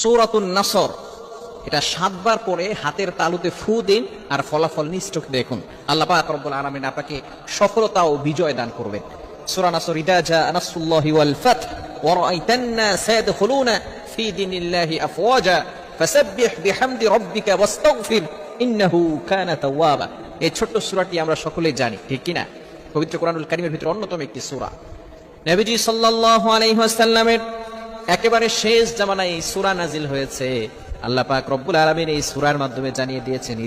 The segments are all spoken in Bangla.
সৌরাতুন নাসর। এটা সাতবার পরে হাতের তালুতে ফু দিন আর ফলাফল নিশ্চোখ দেখুন। আল্লাহ পাক রব্বুল আলামিন আপনাকে সফলতা ও বিজয় দান করবেন। সূরা নাসর, ইদা জা নাসরুল্লাহি ওয়াল ফাত ওয়া রাআইতান নাস ইয়াদখুলুনা ফি দীনিল্লাহি আফওয়াজা, ফাসাব্বিহ বিহামদি রাব্বিকা ওয়াস্তাগফির ইন্নাহু কানা তাওয়াবা। এই ছোট্ট সূরাটি আমরা সকলেই জানি, ঠিক কি না পবিত্র কোরআনুল কারীমের ভিতরে অন্যতম একটি সূরা। নবীজি সাল্লাল্লাহু আলাইহি ওয়াসাল্লামের একেবারে শেষ জামানায় এই সুরা নাজিল হয়েছে। আল্লাহ পাক রব্বুল আলামিন এই সুরার মাধ্যমে জানিয়ে দিয়েছেন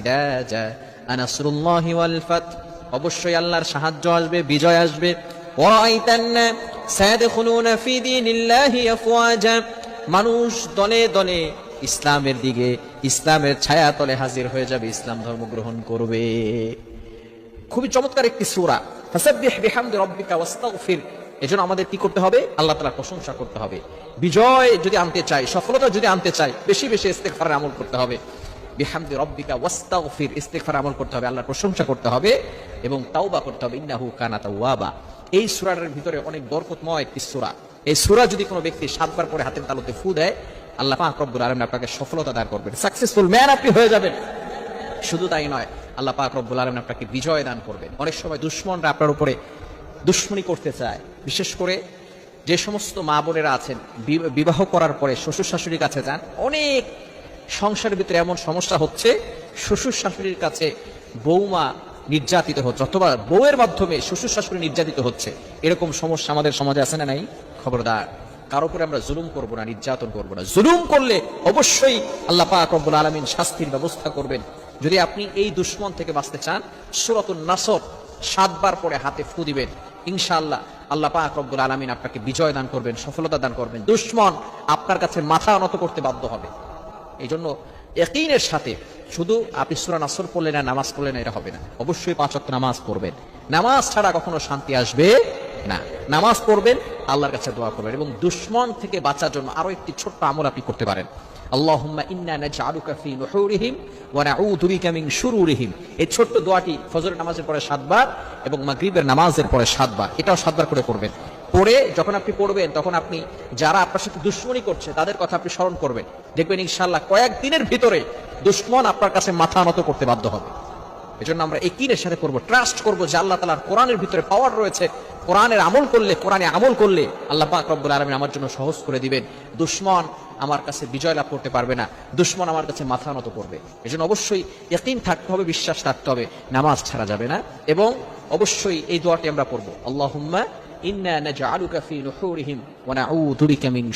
ওয়াল ফাত। অবশ্যই আল্লাহর সাহায্য আসবে, বিজয় আসবে। ওয়াইতান্না সায়াদখুলুনা ফি দীনিল্লাহি আফওয়াজা। মানুষ দলে দলে ইসলামের দিকে, ইসলামের ছায়া তলে হাজির হয়ে যাবে, ইসলাম ধর্ম গ্রহণ করবে। খুবই চমৎকার একটি সুরা। ফাসাব্বিহ বিহামদি রাব্বিকা ওয়াস্তাগফির। এজন্য আমাদের কি করতে হবে? আল্লাহ তালা প্রশংসা করতে হবে। বিজয় যদি আনতে চাই সফলতা যদি আনতে চাই বেশি বেশি ইস্তেগফারের আমল করতে হবে। বিহামদি রাব্বিকা ওয়াস্তাগফির, ইস্তেগফার আমল করতে হবে, আল্লাহর প্রশংসা করতে হবে এবং তাওবা করতে হবে। ইন্নাহু কানা তাওয়াবা। এই সূরার ভিতরে অনেক বরকতময় একটি সূরা। এই সূরা যদি কোনো ব্যক্তি সাতবার পরে হাতের তালুতে ফু দেয়, আল্লাহ পাক রব্বুল আলামিন আপনাকে সফলতা দান করবেন। সাকসেসফুল ম্যান আপনি হয়ে যাবেন। শুধু তাই নয়, আল্লাহ পাক রব্বুল আলমিন আপনাকে বিজয় দান করবেন। অনেক সময় দুশ্মনরা আপনার উপরে দুশ্মনী করতে চায়। বিশেষ করে যে সমস্ত মা বোনেরা আছেন বিবাহ করার পরে শ্বশুর শাশুড়ির কাছে যান, অনেক সংসারের ভিতরে এমন সমস্যা হচ্ছে, শ্বশুর শাশুড়ির কাছে বৌমা নির্যাতিত হচ্ছে, অথবা বউয়ের মাধ্যমে শ্বশুর শাশুড়ি নির্যাতিত হচ্ছে। এরকম সমস্যা আমাদের সমাজে আছে না নাই? খবরদার, কারও উপরে আমরা জুলুম করব না, নির্যাতন করব না। জুলুম করলে অবশ্যই আল্লাহ পাক রব্বুল আলামিন শাস্তির ব্যবস্থা করবেন। যদি আপনি এই দুশ্মন থেকে বাঁচতে চান, সূরাতুন নাসর সাতবার পরে হাতে ফু দিবেন। ইনশাআল্লাহ আল্লাহ পাক রব্বুল আলমিন আপনাকে বিজয় দান করবেন, সফলতা দান করবেন। দুশ্মন আপনার কাছে মাথা অনত করতে বাধ্য হবে। এই জন্য একইনের সাথে শুধু আপনি সুরান আসর পড়লেন না, নামাজ পড়লেন এটা হবে না। অবশ্যই পাঁচক নামাজ পড়বেন। নামাজ ছাড়া কখনো শান্তি আসবে না, নামাজ পড়বেন, আল্লাহর কাছে দোয়া করবেন এবং দুশ্মন থেকে বাঁচার জন্য আরও একটি ছোট্ট আমল আপনি করতে পারেন। নামাজের পরে সাতবার এবং মাগরিবের নামাজের পরে সাতবার, এটাও সাতবার করে পড়ে যখন আপনি পড়বেন, তখন আপনি যারা আপনার সাথে তাদের কথা আপনি স্মরণ করবেন। দেখবেন ইনশাআল্লাহ কয়েক দিনের ভিতরে দুশ্মন আপনার কাছে মাথা নত করতে বাধ্য হবে। এজন্য আমরা একিনের সাথে করব ট্রাস্ট করব যে আল্লাহ তালার কোরআনের ভিতরে পাওয়ার রয়েছে। কোরআনের আমল করলে, কোরআনে আমল করলে আল্লাহ পাক রব্বুল আলমিন আমার জন্য সহজ করে দিবেন। দুশ্মন আমার কাছে বিজয় লাভ করতে পারবে না। দুশ্মন আমার কাছে মাথা নত করবে। এজন্য অবশ্যই ইয়াকিন থাকতে হবে, বিশ্বাস থাকতে হবে। নামাজ ছাড়া যাবে না। এবং অবশ্যই এই দোয়াটি আমরা পড়ব, আল্লাহুম্মা ইন্না নাজআলুকা ফি নুহুরিহিম ওয়া নাউযু বিকা মিন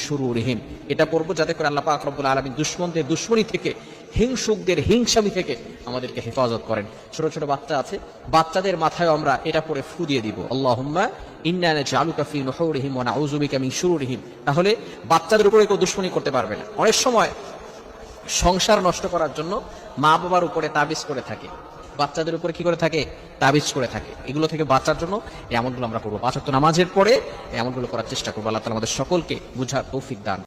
এটা পড়ব যাতে করে আল্লাহ পাক রব্বুল আলামিন দুশমনদের দুশমনী থেকে, হিংসুকদের হিংসামি থেকে আমাদেরকে হেফাজত করেন। ছোট ছোট বাচ্চা আছে, বাচ্চাদের মাথায় আমরা এটা পরে ফু দিয়ে দিব। আল্লাহুম্মা ইন্না নাজআলুকা ফি নুহুরিহিম ওয়া নাউযু বিকা মিন শুরুরিহিম। তাহলে বাচ্চাদের উপরে কেউ দুশমনী করতে পারবে না। অনেক সময় সংসার নষ্ট করার জন্য মা বাবার উপরে তাবিজ করে থাকে। বাচ্চাদের উপরে কি করে থাকে? তাবিজ করে থাকে। এগুলো থেকে বাঁচার জন্য এমনগুলো আমরা করব। পাঁচ নামাজের পরে এমনগুলো করার চেষ্টা করব। আল্লাহ তালা আমাদের সকলকে বুঝার তৌফিক দান